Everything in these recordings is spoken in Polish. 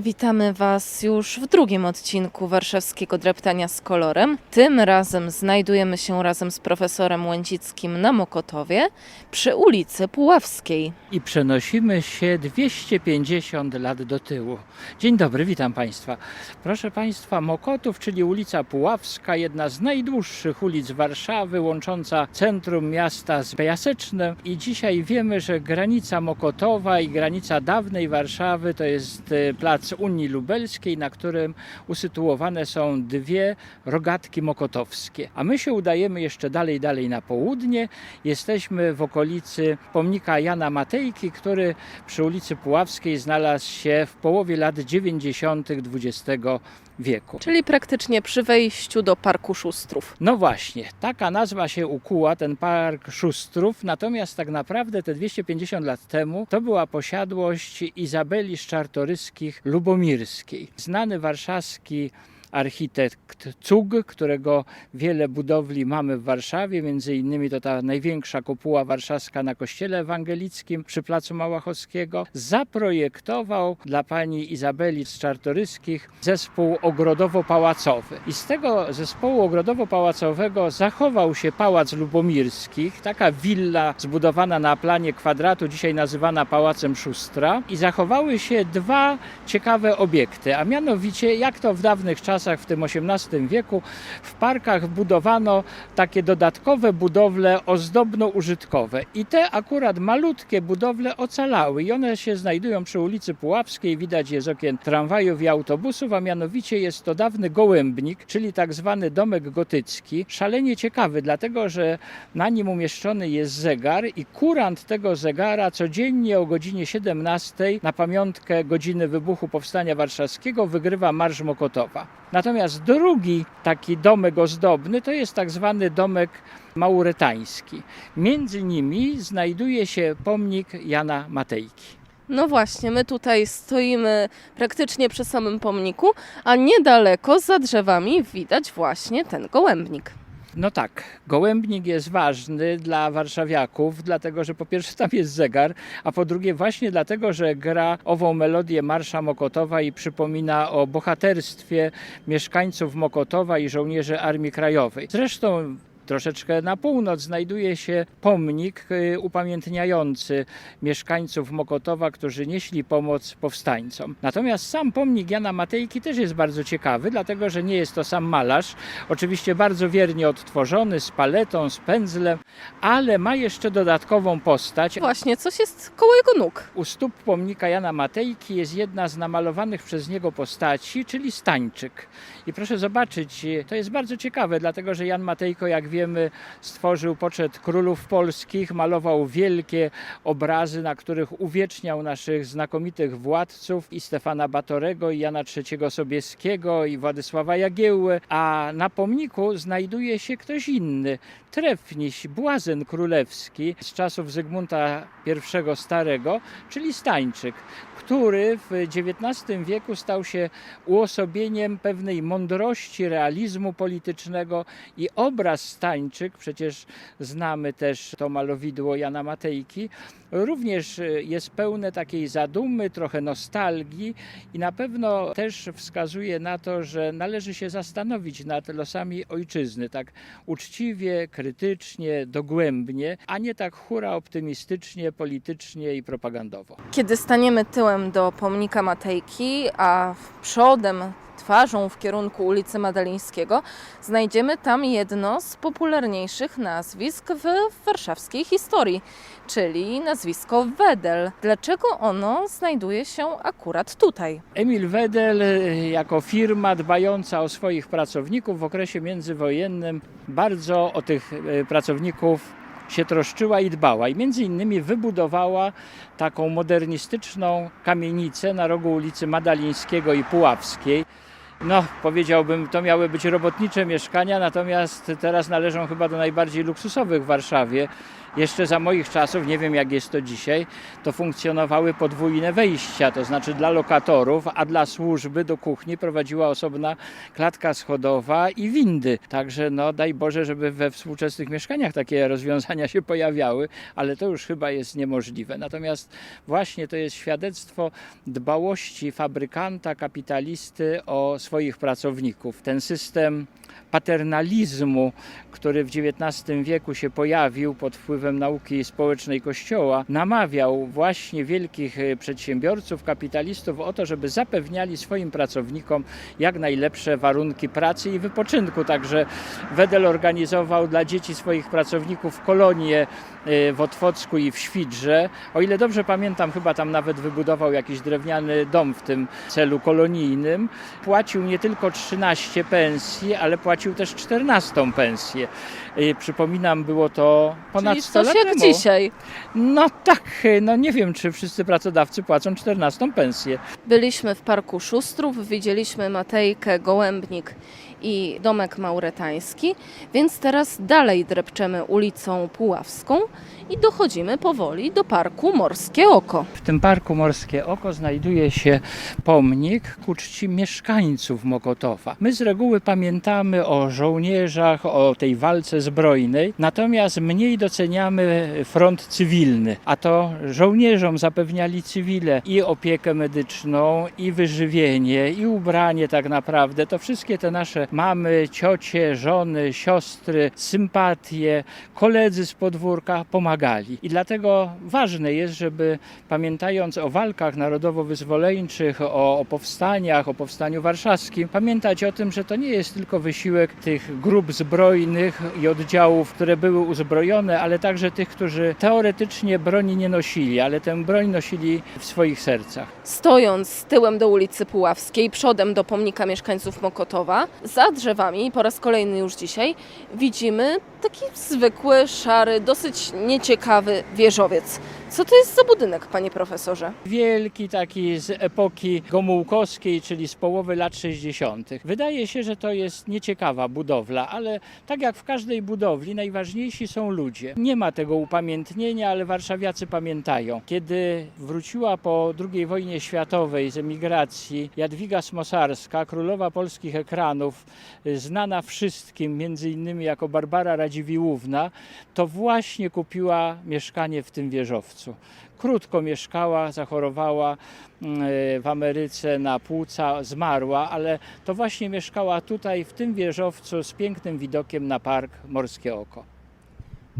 Witamy Was już w drugim odcinku warszawskiego dreptania z kolorem. Tym razem znajdujemy się razem z profesorem Łęcickim na Mokotowie przy ulicy Puławskiej. I przenosimy się 250 lat do tyłu. Dzień dobry, witam Państwa. Proszę Państwa, Mokotów, czyli ulica Puławska, jedna z najdłuższych ulic Warszawy, łącząca centrum miasta z Piasecznem. I dzisiaj wiemy, że granica Mokotowa i granica dawnej Warszawy to jest e, plac Unii Lubelskiej, na którym usytuowane są dwie rogatki mokotowskie. A my się udajemy jeszcze dalej, dalej na południe. Jesteśmy w okolicy pomnika Jana Matejki, który przy ulicy Puławskiej znalazł się w połowie lat 90. XX wieku. Czyli praktycznie przy wejściu do Parku Szustrów. No właśnie, taka nazwa się ukuła, ten park Szustrów, natomiast tak naprawdę te 250 lat temu to była posiadłość Izabeli z Czartoryskich Lubomirskiej. Znany warszawski architekt Cug, którego wiele budowli mamy w Warszawie, między innymi to ta największa kopuła warszawska na kościele ewangelickim przy placu Małachowskiego, zaprojektował dla pani Izabeli z Czartoryskich zespół ogrodowo-pałacowy. I z tego zespołu ogrodowo-pałacowego zachował się Pałac Lubomirskich, taka willa zbudowana na planie kwadratu, dzisiaj nazywana Pałacem Szustra. I zachowały się dwa ciekawe obiekty, a mianowicie jak to w dawnych czasach, w tym XVIII wieku, w parkach budowano takie dodatkowe budowle ozdobno-użytkowe. I te akurat malutkie budowle ocalały i one się znajdują przy ulicy Puławskiej, widać je z okien tramwajów i autobusów, a mianowicie jest to dawny gołębnik, czyli tak zwany domek gotycki. Szalenie ciekawy, dlatego że na nim umieszczony jest zegar i kurant tego zegara codziennie o godzinie 17 na pamiątkę godziny wybuchu Powstania Warszawskiego wygrywa Marsz Mokotowa. Natomiast drugi taki domek ozdobny to jest tak zwany domek mauretański. Między nimi znajduje się pomnik Jana Matejki. No właśnie, my tutaj stoimy praktycznie przy samym pomniku, a niedaleko za drzewami widać właśnie ten gołębnik. No tak, gołębnik jest ważny dla warszawiaków, dlatego że po pierwsze tam jest zegar, a po drugie właśnie dlatego, że gra ową melodię Marsza Mokotowa i przypomina o bohaterstwie mieszkańców Mokotowa i żołnierzy Armii Krajowej. Zresztą Troszeczkę na północ znajduje się pomnik y, upamiętniający mieszkańców Mokotowa, którzy nieśli pomoc powstańcom. Natomiast sam pomnik Jana Matejki też jest bardzo ciekawy, dlatego że nie jest to sam malarz, oczywiście bardzo wiernie odtworzony, z paletą, z pędzlem, ale ma jeszcze dodatkową postać. Właśnie, coś jest koło jego nóg. U stóp pomnika Jana Matejki jest jedna z namalowanych przez niego postaci, czyli Stańczyk. I proszę zobaczyć, to jest bardzo ciekawe, dlatego że Jan Matejko, jak wiemy, stworzył poczet królów polskich, malował wielkie obrazy, na których uwieczniał naszych znakomitych władców i Stefana Batorego, i Jana III Sobieskiego, i Władysława Jagiełłę, a na pomniku znajduje się ktoś inny, Trefniś, błazen królewski z czasów Zygmunta I Starego, czyli Stańczyk, który w XIX wieku stał się uosobieniem pewnej mądrości, realizmu politycznego i obraz Przecież znamy też to malowidło Jana Matejki, również jest pełne takiej zadumy, trochę nostalgii i na pewno też wskazuje na to, że należy się zastanowić nad losami ojczyzny, tak uczciwie, krytycznie, dogłębnie, a nie tak hura optymistycznie, politycznie i propagandowo. Kiedy staniemy tyłem do pomnika Matejki, a przodem twarzą w kierunku ulicy Madalińskiego, znajdziemy tam jedno z popularniejszych nazwisk w warszawskiej historii, czyli nazwisko Wedel. Dlaczego ono znajduje się akurat tutaj? Emil Wedel y, jako firma dbająca o swoich pracowników w okresie międzywojennym bardzo o tych y, pracowników się troszczyła i dbała. I między innymi wybudowała taką modernistyczną kamienicę na rogu ulicy Madalińskiego i Puławskiej. No, powiedziałbym, to miały być robotnicze mieszkania, natomiast teraz należą chyba do najbardziej luksusowych w Warszawie. Jeszcze za moich czasów, nie wiem jak jest to dzisiaj, to funkcjonowały podwójne wejścia, to znaczy dla lokatorów, a dla służby do kuchni prowadziła osobna klatka schodowa i windy. Także no daj Boże, żeby we współczesnych mieszkaniach takie rozwiązania się pojawiały, ale to już chyba jest niemożliwe. Natomiast właśnie to jest świadectwo dbałości fabrykanta, kapitalisty o swoich pracowników. Ten system paternalizmu, który w XIX wieku się pojawił pod wpływem nauki społecznej Kościoła, namawiał właśnie wielkich e, przedsiębiorców, kapitalistów o to, żeby zapewniali swoim pracownikom jak najlepsze warunki pracy i wypoczynku. Także Wedel organizował dla dzieci swoich pracowników kolonie e, w Otwocku i w Świdrze. O ile dobrze pamiętam, chyba tam nawet wybudował jakiś drewniany dom w tym celu kolonijnym. Płacił nie tylko 13 pensji, ale płacił też 14 pensję. E, Przypominam, było to ponad 100 coś lat jak temu. dzisiaj. No tak, no nie wiem, czy wszyscy pracodawcy płacą 14 pensję. Byliśmy w Parku Szustrów, widzieliśmy Matejkę, Gołębnik i Domek Mauretański, więc teraz dalej drepczemy ulicą Puławską i dochodzimy powoli do Parku Morskie Oko. W tym parku Morskie Oko znajduje się pomnik ku czci mieszkańców Mokotowa. My z reguły pamiętamy o żołnierzach, o tej walce zbrojnej, natomiast mniej doceniamy front cywilny. A to żołnierzom zapewniali cywile i opiekę medyczną, i wyżywienie, i ubranie tak naprawdę. To wszystkie te nasze mamy, ciocie, żony, siostry, sympatie, koledzy z podwórka pomagali. I dlatego ważne jest, żeby pamiętając o walkach narodowo-wyzwoleńczych, o, o powstaniach, o powstaniu warszawskim, pamiętać o tym, że to nie jest tylko wysiłek tych grup zbrojnych i oddziałów, które były uzbrojone, ale także tych, którzy teoretycznie broni nie nosili, ale tę broń nosili w swoich sercach. Stojąc tyłem do ulicy Puławskiej, przodem do pomnika mieszkańców Mokotowa, za drzewami, po raz kolejny już dzisiaj, widzimy taki zwykły, szary, dosyć nieciekawy wieżowiec. Co to jest za budynek, panie profesorze? Wielki taki z epoki gomułkowskiej, czyli z połowy lat 60. Wydaje się, że to jest nieciekawa budowla, ale tak jak w każdej budowli, najważniejsi są ludzie. Nie ma tego upamiętnienia, ale warszawiacy pamiętają. Kiedy wróciła po II wojnie światowej z emigracji Jadwiga Smosarska, królowa polskich ekranów, znana wszystkim, między innymi jako Barbara Radziwiłłówna, to właśnie kupiła mieszkanie w tym wieżowcu. Krótko mieszkała, zachorowała mm, w Ameryce na płuca, zmarła, ale to właśnie mieszkała tutaj, w tym wieżowcu z pięknym widokiem na park Morskie Oko.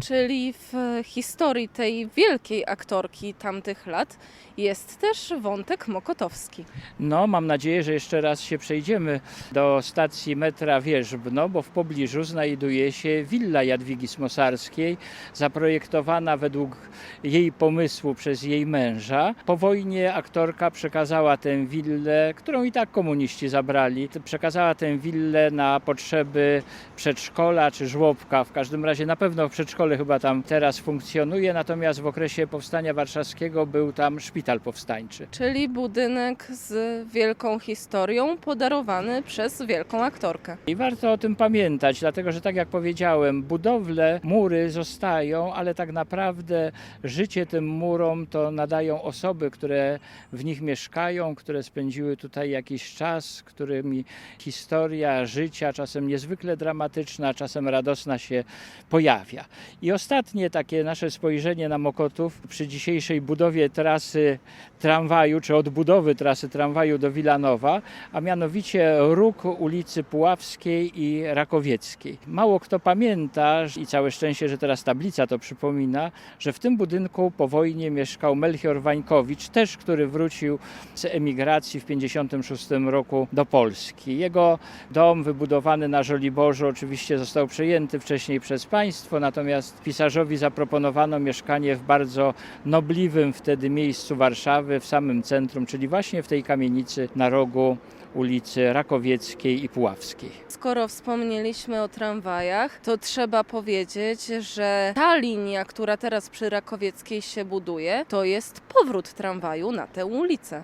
Czyli w historii tej wielkiej aktorki tamtych lat jest też wątek mokotowski. No, mam nadzieję, że jeszcze raz się przejdziemy do stacji metra Wierzbno, bo w pobliżu znajduje się willa Jadwigi Smosarskiej, zaprojektowana według jej pomysłu przez jej męża. Po wojnie aktorka przekazała tę willę, którą i tak komuniści zabrali, przekazała tę willę na potrzeby przedszkola czy żłobka. W każdym razie na pewno przedszkole chyba tam teraz funkcjonuje, natomiast w okresie powstania warszawskiego był tam szpital powstańczy. Czyli budynek z wielką historią, podarowany przez wielką aktorkę. I warto o tym pamiętać, dlatego że tak jak powiedziałem, budowle, mury zostają, ale tak naprawdę życie tym murom to nadają osoby, które w nich mieszkają, które spędziły tutaj jakiś czas, którymi historia życia, czasem niezwykle dramatyczna, czasem radosna się pojawia. I ostatnie takie nasze spojrzenie na Mokotów przy dzisiejszej budowie trasy tramwaju, czy odbudowy trasy tramwaju do Wilanowa, a mianowicie róg ulicy Puławskiej i Rakowieckiej. Mało kto pamięta, i całe szczęście, że teraz tablica to przypomina, że w tym budynku po wojnie mieszkał Melchior Wańkowicz, też który wrócił z emigracji w 1956 roku do Polski. Jego dom wybudowany na Żoliborzu oczywiście został przejęty wcześniej przez państwo, natomiast pisarzowi zaproponowano mieszkanie w bardzo nobliwym wtedy miejscu Warszawy, w samym centrum, czyli właśnie w tej kamienicy na rogu ulicy Rakowieckiej i Puławskiej. Skoro wspomnieliśmy o tramwajach, to trzeba powiedzieć, że ta linia, która teraz przy Rakowieckiej się buduje, to jest powrót tramwaju na tę ulicę.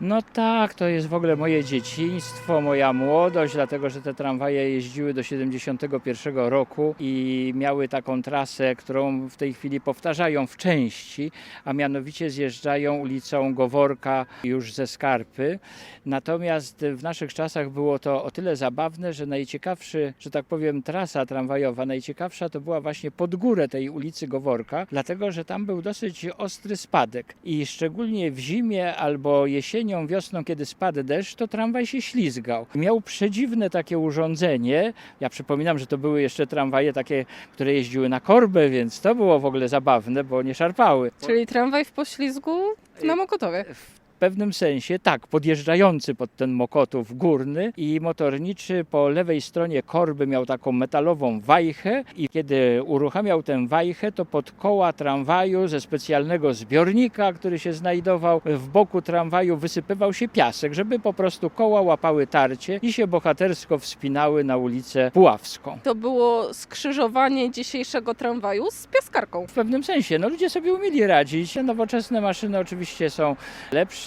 No tak, to jest w ogóle moje dzieciństwo, moja młodość, dlatego że te tramwaje jeździły do 71 roku i miały taką trasę trasę, którą w tej chwili powtarzają w części, a mianowicie zjeżdżają ulicą Goworka już ze Skarpy. Natomiast w naszych czasach było to o tyle zabawne, że najciekawszy, że tak powiem, trasa tramwajowa, najciekawsza to była właśnie pod górę tej ulicy Goworka, dlatego że tam był dosyć ostry spadek i szczególnie w zimie albo jesienią, wiosną, kiedy spadł deszcz, to tramwaj się ślizgał. Miał przedziwne takie urządzenie. Ja przypominam, że to były jeszcze tramwaje takie, które jeździły na korbę, więc to było w ogóle zabawne, bo nie szarpały. Czyli tramwaj w poślizgu na Mokotowie. W pewnym sensie tak, podjeżdżający pod ten Mokotów górny i motorniczy po lewej stronie korby miał taką metalową wajchę i kiedy uruchamiał tę wajchę, to pod koła tramwaju ze specjalnego zbiornika, który się znajdował w boku tramwaju, wysypywał się piasek, żeby po prostu koła łapały tarcie i się bohatersko wspinały na ulicę Puławską. To było skrzyżowanie dzisiejszego tramwaju z piaskarką. W pewnym sensie, no ludzie sobie umieli radzić. Nowoczesne maszyny oczywiście są lepsze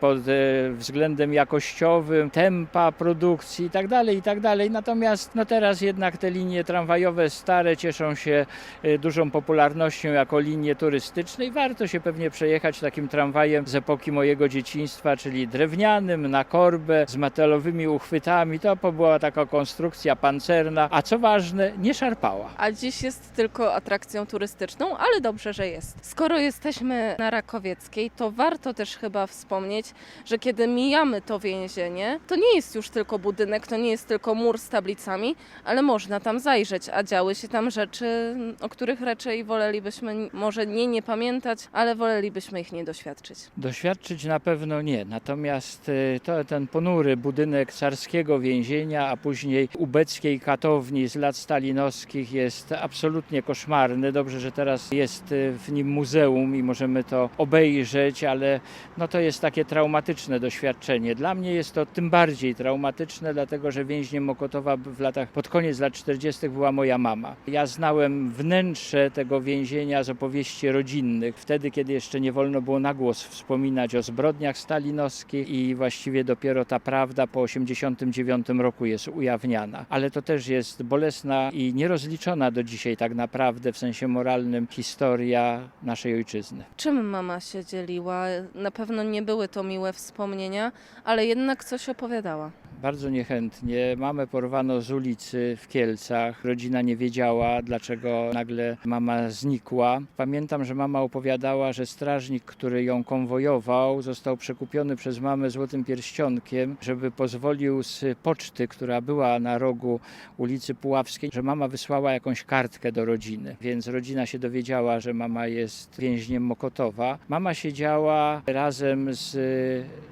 pod e, względem jakościowym, tempa produkcji i tak dalej, i tak. Natomiast no teraz jednak te linie tramwajowe stare cieszą się e, dużą popularnością jako linie turystyczne i warto się pewnie przejechać takim tramwajem z epoki mojego dzieciństwa, czyli drewnianym, na korbę, z metalowymi uchwytami. To była taka konstrukcja pancerna, a co ważne, nie szarpała. A dziś jest tylko atrakcją turystyczną, ale dobrze, że jest. Skoro jesteśmy na Rakowieckiej, to warto też chyba wspomnieć, że kiedy mijamy to więzienie, to nie jest już tylko budynek, to nie jest tylko mur z tablicami, ale można tam zajrzeć, a działy się tam rzeczy, o których raczej wolelibyśmy może nie nie pamiętać, ale wolelibyśmy ich nie doświadczyć. Doświadczyć na pewno nie, natomiast y, to, ten ponury budynek carskiego więzienia, a później ubeckiej katowni z lat stalinowskich jest absolutnie koszmarny. Dobrze, że teraz jest y, w nim muzeum i możemy to obejrzeć, ale no to jest takie traumatyczne doświadczenie. Dla mnie jest to tym bardziej traumatyczne, dlatego że więźniem Mokotowa w latach, pod koniec lat 40. była moja mama. Ja znałem wnętrze tego więzienia z opowieści rodzinnych, wtedy kiedy jeszcze nie wolno było na głos wspominać o zbrodniach stalinowskich i właściwie dopiero ta prawda po 89 roku jest ujawniana. Ale to też jest bolesna i nierozliczona do dzisiaj tak naprawdę w sensie moralnym historia naszej ojczyzny. Czym mama się dzieliła? Na pewno nie były to miłe wspomnienia, ale jednak coś opowiadała. Bardzo niechętnie. Mamę porwano z ulicy w Kielcach. Rodzina nie wiedziała, dlaczego nagle mama znikła. Pamiętam, że mama opowiadała, że strażnik, który ją konwojował, został przekupiony przez mamę złotym pierścionkiem, żeby pozwolił z poczty, która była na rogu ulicy Puławskiej, że mama wysłała jakąś kartkę do rodziny. Więc rodzina się dowiedziała, że mama jest więźniem Mokotowa. Mama siedziała razem z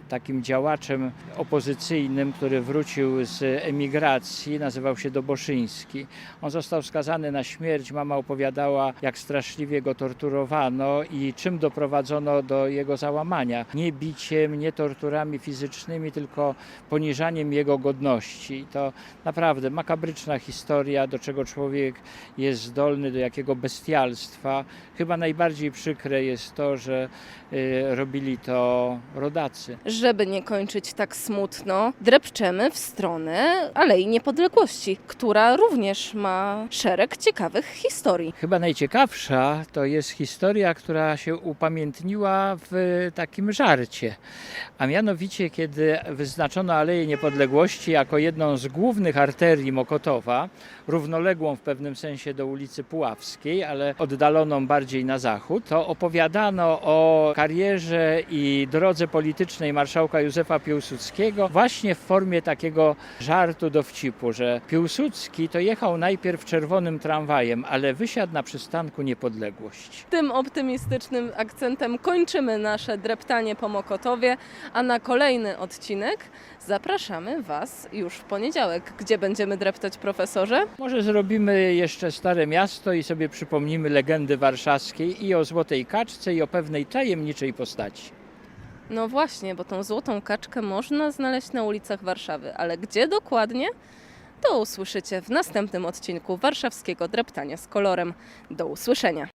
takim działaczem opozycyjnym, który wrócił z emigracji, nazywał się Doboszyński. On został skazany na śmierć. Mama opowiadała, jak straszliwie go torturowano i czym doprowadzono do jego załamania. Nie biciem, nie torturami fizycznymi, tylko poniżaniem jego godności. To naprawdę makabryczna historia, do czego człowiek jest zdolny, do jakiego bestialstwa. Chyba najbardziej przykre jest to, że y, robili to rodacy. Żeby nie kończyć tak smutno, w stronę Alei Niepodległości, która również ma szereg ciekawych historii. Chyba najciekawsza to jest historia, która się upamiętniła w takim żarcie. A mianowicie, kiedy wyznaczono Aleję Niepodległości jako jedną z głównych arterii Mokotowa, równoległą w pewnym sensie do ulicy Puławskiej, ale oddaloną bardziej na zachód, to opowiadano o karierze i drodze politycznej marszałka Józefa Piłsudskiego właśnie w formie takiego żartu dowcipu, że Piłsudski to jechał najpierw czerwonym tramwajem, ale wysiadł na przystanku Niepodległość. Tym optymistycznym akcentem kończymy nasze dreptanie po Mokotowie, a na kolejny odcinek zapraszamy Was już w poniedziałek. Gdzie będziemy dreptać, profesorze? Może zrobimy jeszcze Stare Miasto i sobie przypomnimy legendy warszawskiej i o Złotej Kaczce i o pewnej tajemniczej postaci. No właśnie, bo tą złotą kaczkę można znaleźć na ulicach Warszawy, ale gdzie dokładnie? To usłyszycie w następnym odcinku warszawskiego dreptania z kolorem. Do usłyszenia.